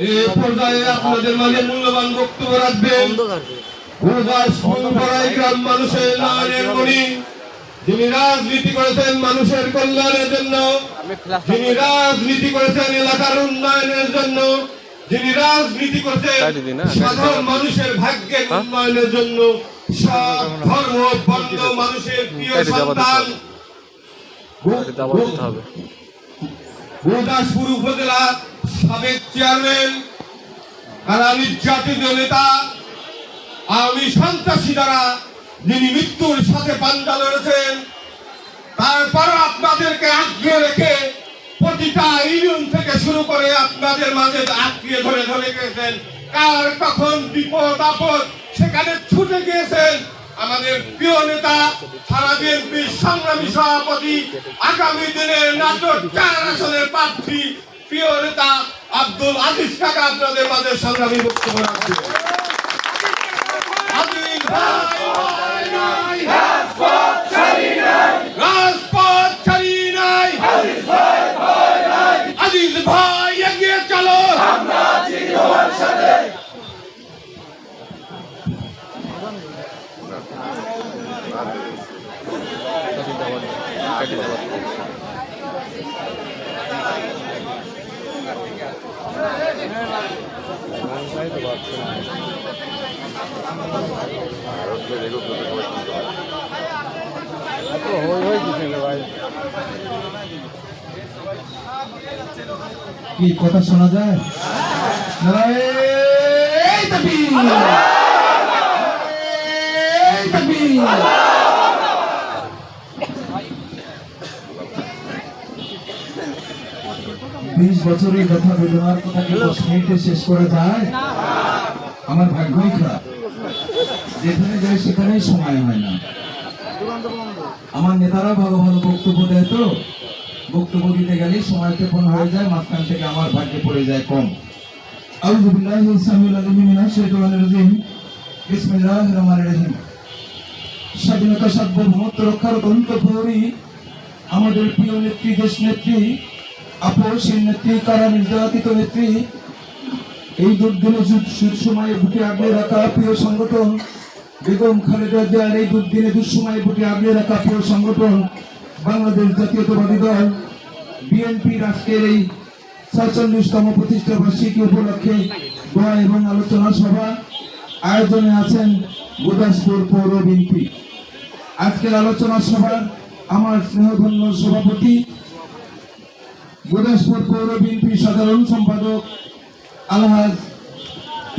এই পর্যায়ে আপনাদের মাঝে মূল্যবান বক্তব্য রাখবেন। গ্রাম মানুষের নয়নের মণি যিনি রাজনীতি করেছেন মানুষের কল্যাণের জন্য যিনি রাজনীতি করেছেন এলাকার উন্নয়নের জন্য যিনি রাজনীতি করেছেন হ্যাঁ, সাধারণ মানুষের ভাগ্যের উন্নয়নের জন্য সব ধর্ম বর্ণ মানুষের প্রিয় সন্তান। গুরুদাসপুর উপজেলা সাবেক চেয়ারম্যান আর নির্যাতিত নেতা আওয়ামী সন্ত্রাসী দ্বারা যিনি মৃত্যুর সাথে পাঞ্জা লড়েছেন, তারপরও আপনাদেরকে আগ্রহ রেখে প্রতিটা ইউনিয়ন থেকে শুরু করে আপনাদের মাঝে আত্মীয় ধরে ধরে গেছেন কার কখন বিপদ আপদ সেখানে ছুটে গিয়েছেন। আমাদের প্রিয় নেতা, সারা বিএনপির সংগ্রামী সভাপতি, আগামী দিনের নাটক চার আসনের প্রার্থী প্রিয় নেতা আব্দুল আজিজ কাকা আপনাদের মাঝে সংগ্রামী বক্তব্য রাখবেন আজিজ ভাই রাজপথ ছাড়ি নাই আজিজ ভাই এগিয়ে চলো কাটি দেওয়া কাটি দেওয়া কি কথা শোনা যায় নারায়ণ তাকবীর! নারায়ণ তাকবীর! বিশ বছরের কথা বেদনার কথা কি দশ মিনিটে শেষ করা যায় আমার ভাগ্যই খারাপ। যেখানে যাই সেখানেই সময় হয় না। আমার নেতারা ভালো ভালো বক্তব্য দেয় তো। বক্তব্য দিতে গেলে সময় ক্ষেপণ হয়ে যায় মাঝখান থেকে আমার ভাগ্যে পড়ে যায় কম। স্বাধীনতা সার্বভৌমত্ব রক্ষার প্রহরী আমাদের প্রিয় নেত্রী দেশ নেত্রী আপসীন নেত্রী কারা নির্যাতিত নেত্রী। এই দুর্দিনে সময়ে বুকে আগলে রাখা প্রিয় সংগঠন। বেগম খালেদা জিয়ার এই দুর্দিনে দুঃসময়ে বুকে আগলে রাখা প্রিয় সংগঠন। বাংলাদেশ জাতীয়তাবাদী দল, বিএনপি আজকের এই সাতচল্লিশতম প্রতিষ্ঠা বার্ষিকী উপলক্ষে দোয়া এবং আলোচনা সভা আয়োজনে আছেন গুদাসপুর পৌর বিএনপি। আজকের আলোচনা সভার আমার স্নেহধন্য সভাপতি গুদাসপুর পৌর বিএনপি সাধারণ সম্পাদক আলহাজ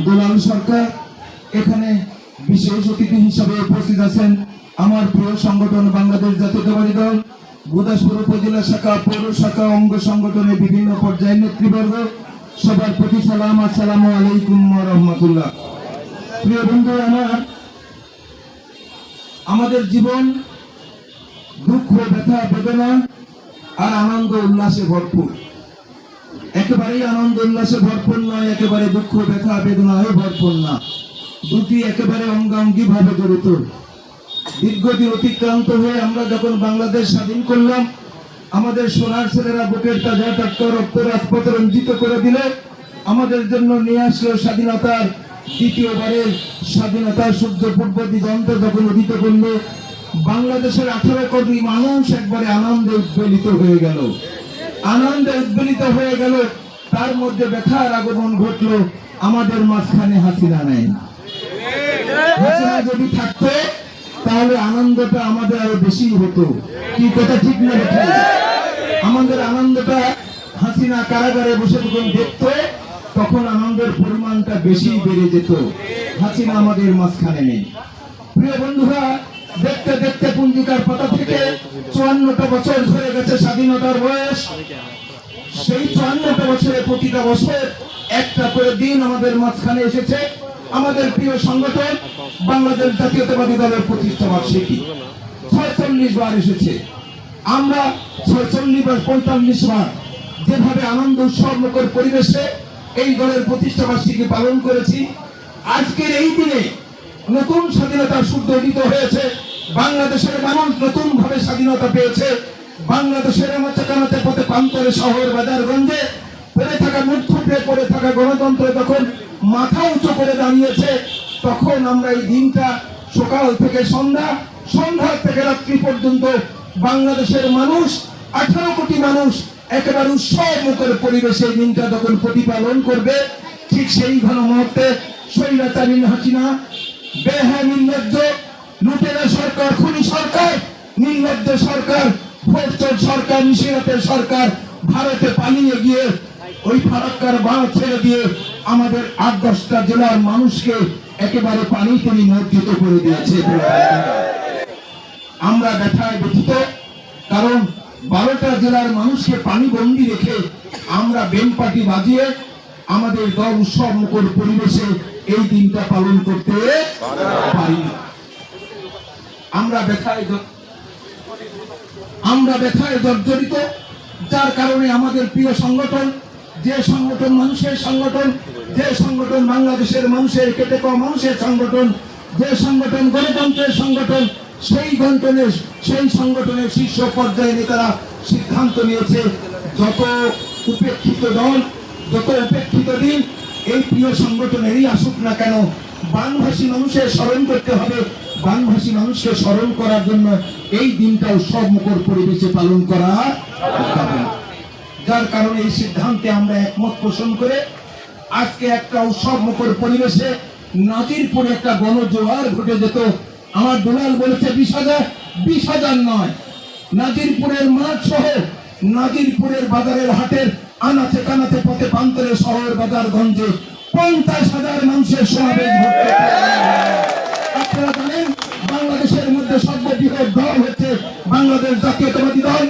দুলাল সরকার। এখানে বিশেষ অতিথি হিসাবে উপস্থিত আছেন আমার প্রিয় সংগঠন বাংলাদেশ জাতীয়তাবাদী দল, গুদাসপুর উপজেলা শাখা, পৌর শাখা, অঙ্গ সংগঠনের বিভিন্ন পর্যায়ের নেতৃবর্গ। সবার প্রতি সালাম আসসালামু আলাইকুম রাহমাতুল্লাহ। প্রিয় বন্ধু, আমার আমাদের জীবন দুঃখ, ব্যথা, বেদনা আর আনন্দ উল্লাসে ভরপুর। একেবারেই আনন্দ উল্লাসে ভরপুর নয়, একেবারে দুঃখ, ব্যথা বেদনায় ভরপুর না। দুটি একেবারে অঙ্গাঙ্গি ভাবে জড়িত দীর্ঘদিন অতিক্রান্ত হয়ে আমরা যখন বাংলাদেশ স্বাধীন করলাম, আমাদের সোনার ছেলেরা বুকের তাজা টাটকা রক্ত রাজপথ রঞ্জিত করে দিলে, আমাদের জন্য নিয়ে আসলো স্বাধীনতার দ্বিতীয়বারের স্বাধীনতার সূর্য পূর্ব দিগন্ত যখন উদিত করল বাংলাদেশের আঠারো কোটি মানুষ একবারে আনন্দে উদ্বেলিত হয়ে গেল। আনন্দে উদ্বেলিত হয়ে গেল, তার মধ্যে ব্যথার আগমন ঘটলো, আমাদের মাঝখানে হাসিনা নেই। হাসিনা যদি তাহলে আনন্দটা আমাদের আরও বেশি হতো। কি কথা ঠিক না আমাদের আনন্দটা হাসিনা কারাগারে বসে যখন দেখতো, তখন আনন্দের পরিমাণটা বেশি বেড়ে যেত। হাসিনা আমাদের মাঝখানে নেই। প্রিয় বন্ধুরা দেখতে দেখতে পুঞ্জিকার পাতা থেকে চুয়ান্নটা বছর ধরে গেছে স্বাধীনতার বয়স। সেই চুয়ান্নটা বছরে প্রতিটা বছর একটা করে দিন আমাদের মাঝখানে এসেছে। আমাদের প্রিয় সংগঠন বাংলাদেশ জাতীয়তাবাদী দলের প্রতিষ্ঠা বার্ষিকী। ছয়চল্লিশ বার এসেছে। আমরা ছয়চল্লিশ বার, পঁয়তাল্লিশ বার যেভাবে আনন্দ উৎসব মুখর পরিবেশে এই দলের প্রতিষ্ঠা বার্ষিকী পালন করেছি। আজকের এই দিনে নতুন স্বাধীনতার সূর্য উদিত হয়েছে। বাংলাদেশের মানুষ নতুন ভাবে স্বাধীনতা পেয়েছে। বাংলাদেশের মাচাকানাতে পথে প্রান্তরে শহর বাজার গঞ্জে পড়ে থাকা মুখ ফুটে পড়ে থাকা গণতন্ত্র যখন মাথা উঁচু করে দাঁড়িয়েছে, তখন আমরা এই দিনটা সকাল থেকে সন্ধ্যা সন্ধ্যা থেকে রাত্রি পর্যন্ত বাংলাদেশের মানুষ, আঠারো কোটি মানুষ একেবারে উৎসব মুখের পরিবেশে দিনটা যখন প্রতিপালন করবে, ঠিক সেই ঘন মুহূর্তে স্বৈরাচারী হাসিনা আমাদের আট দশটা জেলার মানুষকে একেবারে পানিতে নিমজ্জিত করে দিয়েছে। আমরা ব্যথায় ব্যথিত, কারণ বারোটা জেলার মানুষকে পানি বন্দি রেখে আমরা বেনপাটি বাজিয়ে আমাদের দল উৎসব মুখর পরিবেশে এই দিনটা পালন করতে পারি না। আমরা ব্যথায় আমরা ব্যথায় জর্জরিত, যার কারণে আমাদের প্রিয় সংগঠন, যে সংগঠন মানুষের সংগঠন, যে সংগঠন বাংলাদেশের মানুষের কেটে পাওয়া মানুষের সংগঠন, যে সংগঠন গণতন্ত্রের সংগঠন, সেই গঠনের সেই সংগঠনের শীর্ষ পর্যায়ে নেতারা সিদ্ধান্ত নিয়েছে, যত উপেক্ষিত দল, যত উপেক্ষিত দিন এই প্রিয় সংগঠনেরই আসুক না কেন বানভাসী মানুষের স্মরণ করতে হবে। বানভাসী মানুষকে স্মরণ করার জন্য এই দিনটা সব মুখর পরিবেশে পালন করা যার কারণে এই সিদ্ধান্তে আমরা একমত পোষণ করে আজকে একটা উৎসব মুখর পরিবেশে নাজিরপুরে একটা গণজোয়ার ঘটে যেত। আমার দুলাল বলেছে, বিশ হাজার বিশ হাজার নয়। নাজিরপুরের মাঠ সহ নাজিরপুরের বাজারের হাটের আনাচে কানাচে পথে প্রান্তরে শহর বাজার গঞ্জে পঞ্চাশ হাজার মানুষের সমাবেশ আপনারা জানেন, বাংলাদেশের মধ্যে সর্ববৃহৎ দল হচ্ছে বাংলাদেশ জাতীয়তাবাদী দল।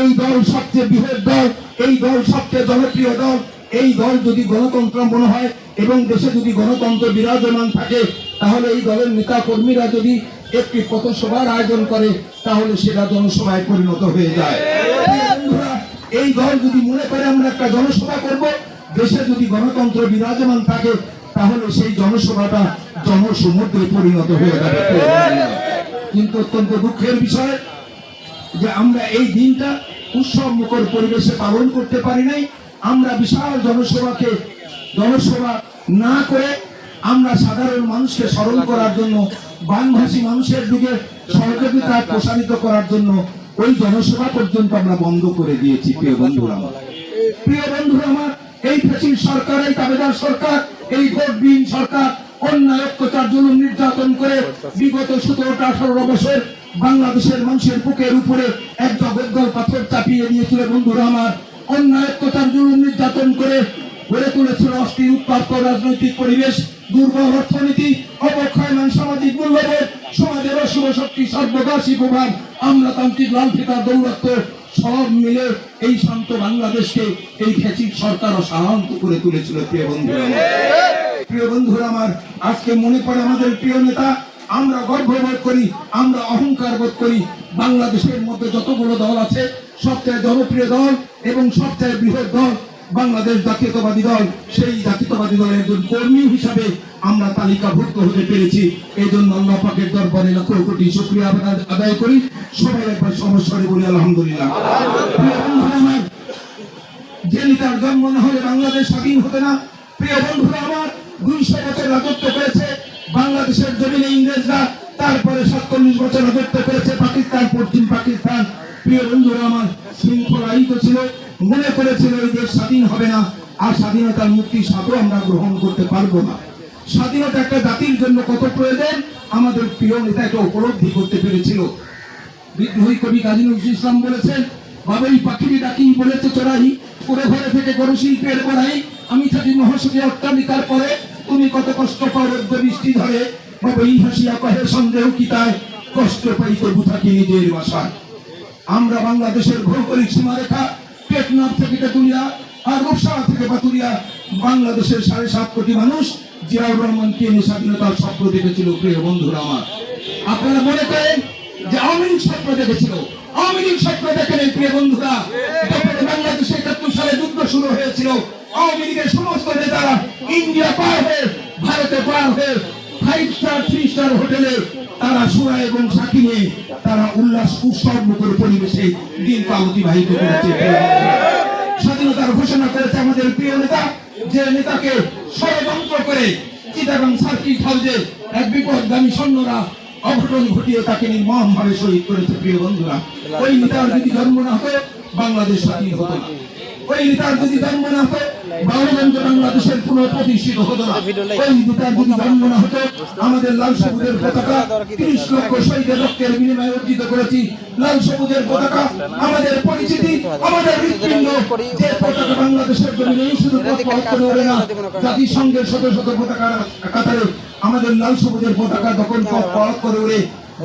এই দল সবচেয়ে বৃহৎ দল, এই দল সবচেয়ে জনপ্রিয় দল। এই দল যদি গণতন্ত্র মনে হয় এবং দেশে যদি গণতন্ত্র বিরাজমান থাকে, তাহলে এই দলের নেতা কর্মীরা যদি একটি পথসভার আয়োজন করে, তাহলে সেটা জনসভায় পরিণত হয়ে যায়। এই দল যদি মনে করে আমরা একটা জনসভা করব, দেশে যদি গণতন্ত্র বিরাজমান থাকে, তাহলে সেই জনসভাটা জনসমুদ্রে পরিণত হয়ে যাবে। কিন্তু অত্যন্ত দুঃখের বিষয় যে আমরা এই দিনটা উৎসব মুখর পরিবেশে পালন করতে পারি নাই। আমরা বিশাল জনসভাকে, জনসভা না করে আমরা সাধারণ মানুষকে স্মরণ করার জন্য বানভাসী মানুষের দিকে সহযোগিতা প্রসারিত করার জন্য ওই জনসভা পর্যন্ত আমরা বন্ধ করে দিয়েছি, প্রিয় বন্ধুরা আমার। প্রিয় বন্ধুরা আমার, এই ফেসিল সরকার, এই দাবেদার সরকার, এই ভোটবিহীন সরকার, অন্যায়, অত্যাচার, জুলুম, নির্যাতন করে বিগত সতেরোটা আঠারো বছর বাংলাদেশের মানুষের বুকের উপরে এক জগদ্দল পাথর চাপিয়ে দিয়েছিল, বন্ধুরা আমার অন্যায়, অত্যাচার, জুলুম, নির্যাতন করে গড়ে তুলেছিল অস্থির উৎপাদ রাজনৈতিক পরিবেশ, দুর্বল অর্থনীতি সমাজের অশুভ শক্তি সর্বদাসী প্রভাব আমলাতান্ত্রিক লাল ফিতার দৌরত্ব সব মিলে এই শান্ত বাংলাদেশকে এই ফ্যাসিড সরকার অশান্ত করে তুলেছিল, প্রিয় বন্ধুরা প্রিয় বন্ধুরা আমার, আজকে মনে পড়ে আমাদের প্রিয় নেতা, আমরা গর্ববোধ করি, আমরা অহংকার বোধ করি, বাংলাদেশের মধ্যে যতগুলো দল আছে, সবচেয়ে জনপ্রিয় দল এবং সবচেয়ে বৃহৎ দল বাংলাদেশ জাতীয়তাবাদী দল, সেই জাতীয়তাবাদী দলের একজন কর্মী হিসাবে আমরা তালিকাভুক্ত হতে পেরেছি। এই জন্য আল্লাহ পাকের দরবারে লক্ষ কোটি শুক্রিয়া আদায়- করি। সবাই একবার সমস্যারে বলি আলহামদুলিল্লাহ। জন্ম না হলে বাংলাদেশ স্বাধীন হতে না, প্রিয় বন্ধুরা আমার, দুইশো বছর রাজত্ব বাংলাদেশের জমিনে ইংরেজরা, তারপরে সাতচল্লিশ বছর রাজত্ব পাকিস্তান, পশ্চিম পাকিস্তান। প্রিয় বন্ধুরা আমার, শৃঙ্খলায়িত ছিল। মনে করেছিল এই দেশ স্বাধীন হবে না, আর স্বাধীনতার মুক্তি সাথেও আমরা গ্রহণ করতে পারব না। স্বাধীনতা একটা জাতির জন্য কত প্রয়োজন? আমাদের প্রিয় নেতা এটা উপলব্ধি করতে পেরেছিল। বিদ্রোহী কবি কাজী নজরুল ইসলাম বলেছেন, বাবাই পাখিরি ডাকি বলেছে চড়াই করে ঘরে থেকে গরু শিল্পের গোড়াই আমি থাকি মহাসুখে অট্টালিকার পরে, তুমি কত কষ্ট পাও রোদ্র বৃষ্টি ধরে। বাবাই হাসিয়া কহে, সন্দেহ কি তাই? কষ্ট পাই তবু থাকি নিজের বাসায়? আমরা বাংলাদেশের ভৌগোলিক সীমারেখা টেকনাফ থেকে তেতুলিয়া আর রূপসা থেকে বাতুলিয়া বাংলাদেশের সাড়ে সাত কোটি মানুষ জিয়াউর রহমানকে নিয়ে স্বাধীনতার স্বপ্ন দেখেছিল, প্রিয় বন্ধুরা আমার। আপনারা মনে করেন যে আওয়ামী লীগ স্বপ্ন দেখেছিল? আওয়ামী লীগ স্বপ্ন দেখেন প্রিয় বন্ধুরা। বাংলাদেশে একাত্তর সালে যুদ্ধ শুরু হয়েছিল, আওয়ামী লীগের সমস্ত নেতারা ইন্ডিয়া পার হয়ে, ভারতে পার হয়ে ফাইভ স্টার থ্রি স্টার হোটেলে তারা সুরা এবং সাথী নিয়ে তারা উল্লাস, উৎসব মুখর পরিবেশে দিন পা অতিবাহিত করেছে। স্বাধীনতার ঘোষণা করেছে আমাদের প্রিয় নেতা, যে নেতাকে ষড়যন্ত্র করে চিটাগাং সার্কিট হাউসে এক বিপদগামী সৈন্যরা অঘটন ঘটিয়ে তাকে নির্মম ভাবে শহীদ করেছে প্রিয় বন্ধুরা। ওই নেতার যদি জন্ম না হতো বাংলাদেশ স্বাধীন হতো না। ওই নেতার যদি জন্ম না হতো গণতন্ত্র বাংলাদেশের পুনঃপ্রতিষ্ঠিত হতো না। ওই নেতার যদি জন্ম না হতো। আমাদের লাল সবুজের পতাকা তিরিশ লক্ষ শহীদের রক্তের বিনিময়ে অর্জিত করেছি। লাল সবুজের পতাকা আমাদের পরিচিতি আমাদের হৃৎপিণ্ড যে পতাকা বাংলাদেশের শুধু না। জাতিসংঘের শত শত পতাকার কাতারে আমাদের লাল সবুজের পতাকা তখন পথ করে ওড়ে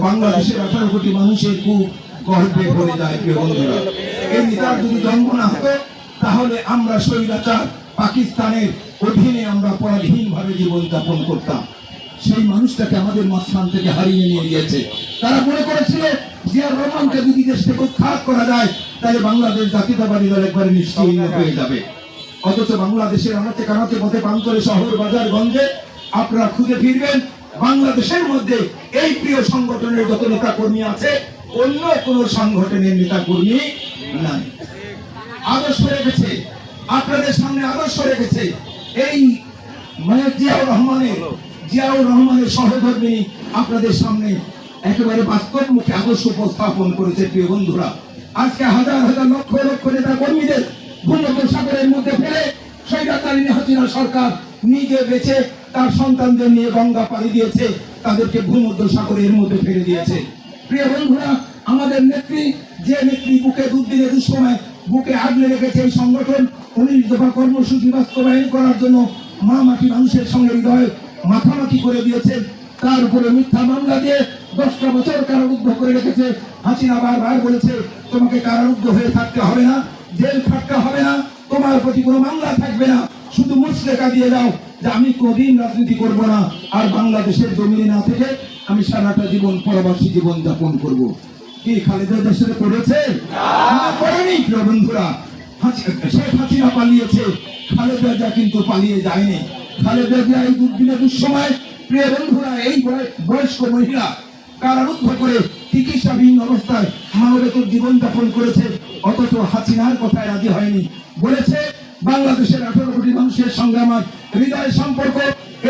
বাংলাদেশের আঠারো কোটি মানুষের খুব গর্বে ভরে যায় প্রিয় বন্ধুরা। এই নেতার যদি জন্ম না হতো তাহলে আমরা স্বৈরাচার পাকিস্তানের অধীনে আমরা পরাধীন ভাবে জীবন যাপন করতাম। সেই মানুষটাকে আমাদের মাঝখান থেকে হারিয়ে নিয়ে গিয়েছে। তারা মনে করেছিল, জিয়ার রহমানকে যদি দেশ থেকে উৎখাত করা যায়, তাহলে বাংলাদেশ জাতীয়তাবাদী দল একবারে নিশ্চিহীন হয়ে যাবে। অথচ বাংলাদেশের আনাতে কানাতে পথে প্রান্তরে শহর বাজার গঞ্জে আপনারা খুঁজে ফিরবেন, বাংলাদেশের মধ্যে এই প্রিয় সংগঠনের যত নেতা কর্মী আছে, অন্য কোন সংগঠনের নেতা কর্মী নাই। আদর্শ রেখেছে। আপনাদের সামনে আদর্শ রেখেছে। এই মানে জিয়াউর রহমানের জিয়াউর রহমানের সহধর্মী আপনাদের সামনে একেবারে বাস্তব মুখে আদর্শ উপস্থাপন করেছে, প্রিয় বন্ধুরা। আজকে হাজার হাজার লক্ষ লক্ষ নেতা কর্মীদের ভূমধ্য সাগরের মধ্যে ফেলে সৈরাচারিণী হাসিনা সরকার নিজে বেঁচে তার সন্তানদের নিয়ে গঙ্গা পাড়ি দিয়েছে, তাদেরকে ভূমধ্য সাগরের মধ্যে ফেলে দিয়েছে। প্রিয় বন্ধুরা, আমাদের নেত্রী, যে নেত্রী বুকে দুর্দিনে দুঃসময় বুকে আগলে রেখেছে এই সংগঠন। উনিশ দফা কর্মসূচি বাস্তবায়ন করার জন্য মা মাটি মানুষের সঙ্গে হৃদয় মাখামাখি করে দিয়েছেন। তার উপরে মিথ্যা মামলা দিয়ে দশটা বছর কারারুদ্ধ করে রেখেছে। হাসিনা বারবার বলেছে, তোমাকে কারারুদ্ধ হয়ে থাকতে হবে না, জেল থাকতে হবে না, তোমার প্রতি কোনো মামলা থাকবে না। শুধু মুসলেখা দিয়ে দাও যে আমি কোনদিন রাজনীতি করব না। আর বাংলাদেশের জমিনে না থেকে আমি সারাটা জীবন পরবাসী জীবন যাপন করব। কি খালেদা দেশের করেছে? করেনি। প্রিয় বন্ধুরা শেখ হাসিনা পালিয়েছে। খালেদা জিয়া কিন্তু পালিয়ে যায়নি। খালেদা জিয়া এই দুর্দিনে দুঃসময় প্রিয় বন্ধুরা এই বয়স্ক মহিলা কারারুদ্ধ করে চিকিৎসাবিহীন অবস্থায় মানবেতর জীবন যাপন করেছে। অথচ হাসিনার কথায় রাজি হয়নি। বলেছে বাংলাদেশের আঠারো কোটি মানুষের সঙ্গে আমার হৃদয়ের সম্পর্ক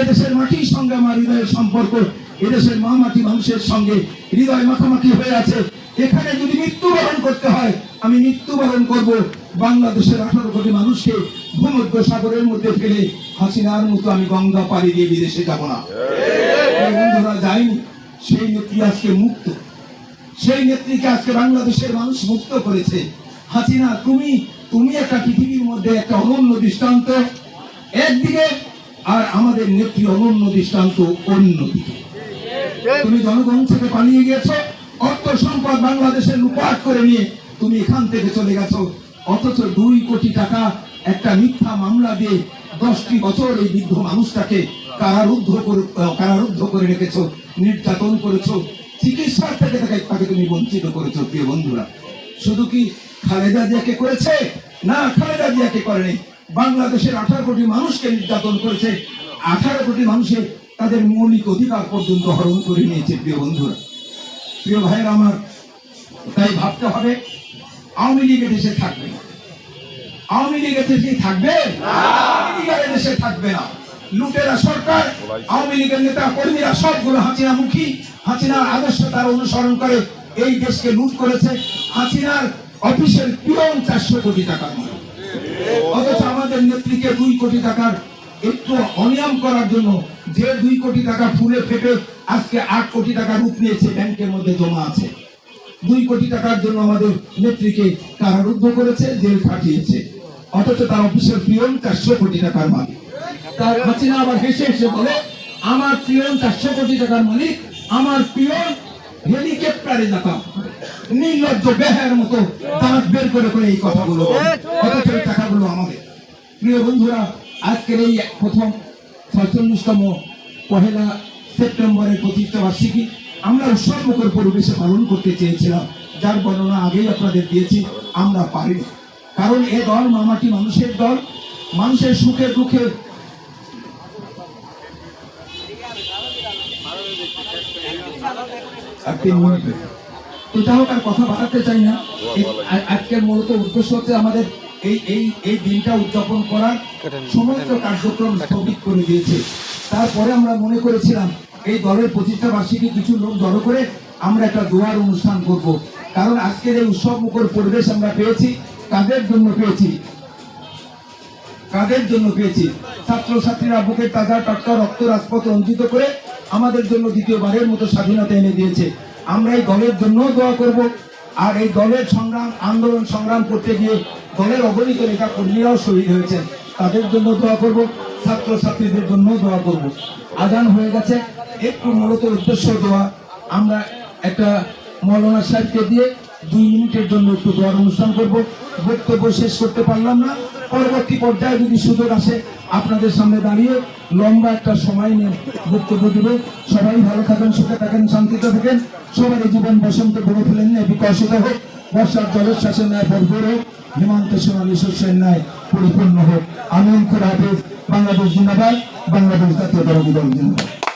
এদেশের মাটির সঙ্গে আমার হৃদয়ের সম্পর্ক এদেশের মা মাটি মানুষের সঙ্গে হৃদয় মাখামাখি হয়ে আছে। এখানে যদি মৃত্যুবরণ করতে হয়, আমি মৃত্যুবরণ করব বাংলাদেশের আঠারো কোটি মানুষকে ভূমধ্য সাগরের মধ্যে ফেলে হাসিনার মতো আমি গঙ্গা পাড়ি দিয়ে বিদেশে যাব না। বন্ধুরা যায়নি সেই নেত্রী আজকে মুক্ত। সেই নেত্রীকে আজকে বাংলাদেশের মানুষ মুক্ত করেছে। হাসিনা, তুমি তুমি একটা পৃথিবীর মধ্যে একটা অনন্য দৃষ্টান্ত, একদিকে, আর আমাদের নেত্রী অনন্য দৃষ্টান্ত অন্যদিকে। তুমি জনগণ থেকে পালিয়ে গেছো অর্থ সম্পদ বাংলাদেশের লুপাট করে নিয়ে তুমি এখান থেকে চলে গেছো। অথচ দুই কোটি টাকা একটা মিথ্যা মামলা দিয়ে দশটি বছর এই বৃদ্ধ মানুষটাকে কারারুদ্ধ করে কারারুদ্ধ করে রেখেছো, নির্যাতন করেছ, চিকিৎসার থেকে তাকে তাকে তুমি বঞ্চিত করেছ, প্রিয় বন্ধুরা। শুধু কি খালেদা জিয়াকে করেছে? না, খালেদা জিয়াকে করেনি। বাংলাদেশের আঠারো কোটি মানুষকে নির্যাতন করেছে। আঠারো কোটি মানুষের তাদের মৌলিক অধিকার পর্যন্ত হরণ করে নিয়েছে, প্রিয় বন্ধুরা। প্রিয় ভাইয়ের আমার তাই ভাবতে হবে আওয়ামী লীগ দেশে থাকবে আওয়ামী লীগ দেশে থাকবে? দেশে থাকবে না। লুটেরা সরকার আওয়ামী লীগের নেতা কর্মীরা সবগুলো হাসিনা মুখী হাসিনার আদর্শ তারা অনুসরণ করে এই দেশকে লুট করেছে। হাসিনার অফিসের পিয়ন চারশো কোটি টাকার অথচ আমাদের নেত্রীকে দুই কোটি টাকার একটু অনিয়ম করার জন্য যে দুই কোটি টাকা ফুলে ফেটে আজকে আট কোটি টাকা রূপ নিয়েছে ব্যাংকের মধ্যে জমা আছে। দুই কোটি টাকার জন্য আমাদের নেত্রীকে কারারুদ্ধ করেছে, জেল খাটিয়েছে। অথচ তার অফিসের পিয়ন চারশো কোটি টাকার মালিক। তার হাসিনা আবার হেসে হেসে বলে, আমার পিয়ন চারশো কোটি টাকার মালিক, আমার পিয়ন হেলিকপ্টারে যাতায়াত নির্লজ্জ বেহার মতো দাঁত বের করে করে এই কথাগুলো। অথচ টাকাগুলো আমাদের। প্রিয় বন্ধুরা আজকের এই প্রথম ছয়চল্লিশতম পহেলা সেপ্টেম্বরের প্রতিষ্ঠা বার্ষিকী আমরা উৎসবমুখর পরিবেশে পালন করতে চেয়েছিলাম। যার বর্ণনা আগেই আপনাদের দিয়েছি, আমরা পারিনি। কারণ এ দল মামাটি মানুষের দল, মানুষের সুখে দুঃখে তো যাই হোক, আর কথা বাড়াতে চাই না। আজকের মূলত উদ্দেশ্য হচ্ছে আমাদের এই এই এই দিনটা উদযাপন করার সমস্ত কার্যক্রম স্থগিত করে দিয়েছে। তারপরে আমরা মনে করেছিলাম এই দলের প্রতিষ্ঠা বার্ষিকী কিছু লোক জড়ো করে আমরা একটা দোয়ার অনুষ্ঠান করব। কারণ আজকের এই উৎসব মুখর পরিবেশ আমরা পেয়েছি কাদের জন্য পেয়েছি? কাদের জন্য পেয়েছি? ছাত্রছাত্রীরা বুকের তাজা টাটকা রক্ত রাজপথ রঞ্জিত করে আমাদের জন্য দ্বিতীয়বারের মতো স্বাধীনতা এনে দিয়েছে। আমরা এই দলের জন্য দোয়া করব। আর এই দলের সংগ্রাম, আন্দোলন, সংগ্রাম করতে গিয়ে দলের অগণিত নেতা কর্মীরাও শহীদ হয়েছেন। তাদের জন্য দোয়া করব, ছাত্রছাত্রীদের জন্য দোয়া করব। আজান হয়ে গেছে। একটু মূলত উদ্দেশ্য দেওয়া, আমরা একটা মৌলানা সাহেবকে দিয়ে দুই মিনিটের জন্য একটু দোয়ার অনুষ্ঠান করব। বক্তব্য শেষ করতে পারলাম না। পরবর্তী পর্যায়ে যদি সুযোগ আসে, আপনাদের সামনে দাঁড়িয়ে লম্বা একটা সময় নিয়ে বক্তব্য দেবে। সবাই ভালো থাকেন, সুখে থাকেন, শান্তিতে থাকেন। সবার জীবন বসন্ত গড়ে ফেলেন বিকশিত হোক। বর্ষার জলের শ্বাসের ন্যায় ভরপুর হোক, হেমন্ত সোনালী শস্যের ন্যায় পরিপূর্ণ হোক। হাফেজ, বাংলাদেশ জিন্দাবাদ, বাংলাদেশ জাতীয় দল জিন্দাবাদ।